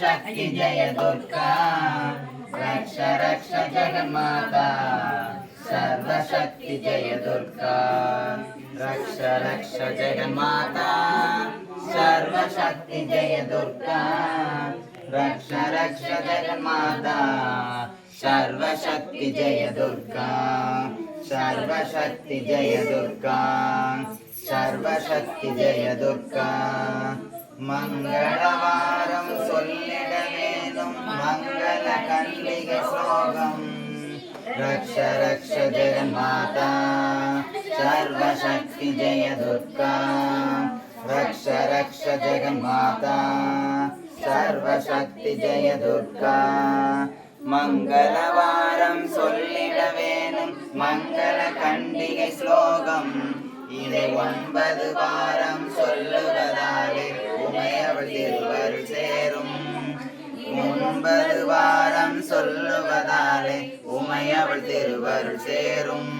శక్తి జయ దుర్గా. రక్ష రక్ష జగన్మాత. సర్వశక్తి జయ దుర్గా. రక్ష రక్ష జగన్మాత. సర్వశక్తి జయ దుర్గా. రక్ష రక్ష జగన్మాత. సర్వశక్తి జయ దుర్గా. సర్వశక్తి జయ దుర్గా. సర్వశక్తి జయ దుర్గా. மங்களவாரம் சொல்லிட வேணும் மங்கள கல்லிகை ஸ்லோகம் ரக்ஷ ரக்ஷ ஜெகன்மாதா. சர்வசக்தி ஜெய துர்கா. ரக்ஷ ரக்ஷ ஜெகன்மாதா. சர்வசக்தி ஜெய துர்கா. மங்களவாரம் சொல்லிட வேணும் மங்கள கண்டிகை ஸ்லோகம் இதை ஒன்பது வாரம் சொல்லுவதாலே வாரம் சொல்லுவதாலே உமையவள் திருவருள் சேரும்.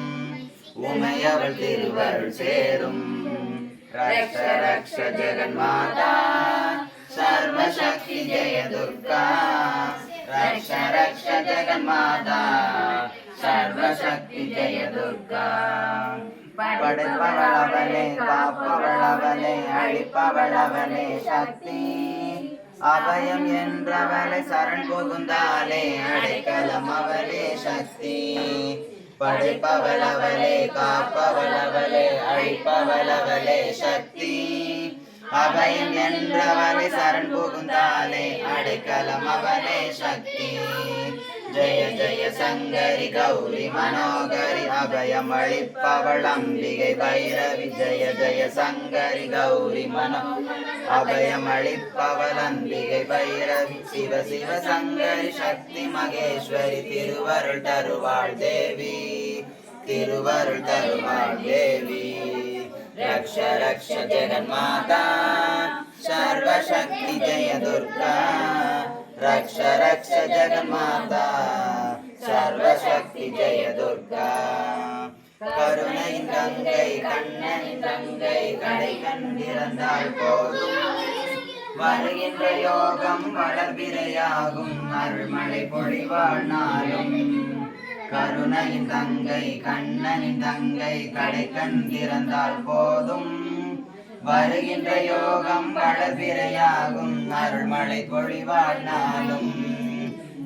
உமையவள் திருவருள் சேரும். ரக்ஷ ரக்ஷ ஜெகன் ஜெகன்மாதா சர்வசக்தி ஜெய துர்கா. ரக்ஷ ரக்ஷ ஜெகன் ஜெகன்மாதா சர்வசக்தி ஜெய துர்கா. படைப்பவளவனே காப்பவளவனே அழிப்பவளவனே சக்தி. அபயம் என்றவளை சரண் புகுந்தாலே அடைக்கலம் அவளே சக்தி. படைப்பவள் அவளே காப்பவள் அவளே அழிப்பவள் அவளே சக்தி. அபயம் என்றவளை சரண் புகுந்தாலே அடைக்கலம் அவளே சக்தி. ஜெய ஜெய சங்கரி கௌரி மனோகரி அபயம் அழிப்பவள் அம்பிகை பைரவி ஜெய ஜெய சங்கரி கௌரி மனோகரி அபயம் அளிப்பவள் பைரவி சிவ சிவ சங்கரி சக்தி மகேஸ்வரி திருவருள் தருவாள் தேவி. திருவருள் தருவாள் தேவி. ரக்ஷ ரக்ஷ ஜெகன்மாதா சர்வசக்தி ஜெய துர்கா. ரக்ஷ ரக்ஷ ஜெகன்மாதா சர்வசக்தி ஜெய துர்கா. கருணை கங்கை கண்ணன் தங்கை கடை கண் கண்டிருந்தால் போதும். வருகின்ற யோகம் வளர்பிரையாகும் அருள்மழை பொழிவாழ் நாளும் கருணையின் தங்கை கண்ணனின் தங்கை கடை கண் திறந்தால் போதும். வருகின்ற யோகம் வளர்பிரையாகும் அருள்மழை பொழிவாழ் நாளும்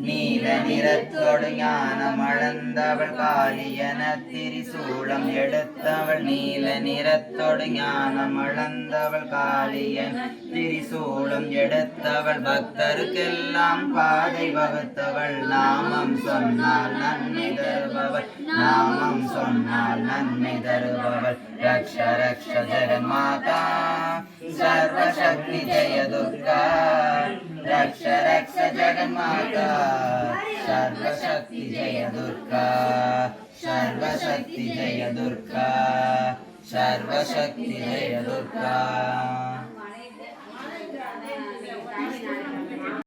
நீல நிறத்தோடு ஞானம் அளந்தவள் காளியன திரிசூலம் எடுத்தவள். நீல நிறத்தோடு ஞானம் அளந்தவள் காளியன் திரிசூலம் எடுத்தவள். பக்தருக்கெல்லாம் பாதை வகுத்தவள். நாமம் சொன்னால் நன்மை தருபவள். நாமம் சொன்னால் நன்மை தருபவள். ரக்ஷ ரக்ஷ ஜெகன் மாதா சர்வசக்தி ஜெய துர்கா. रक्ष रक्ष जगन्माता। सर्वशक्ति जय दुर्गा। सर्वशक्ति जय दुर्गा। सर्वशक्ति जय दुर्गा।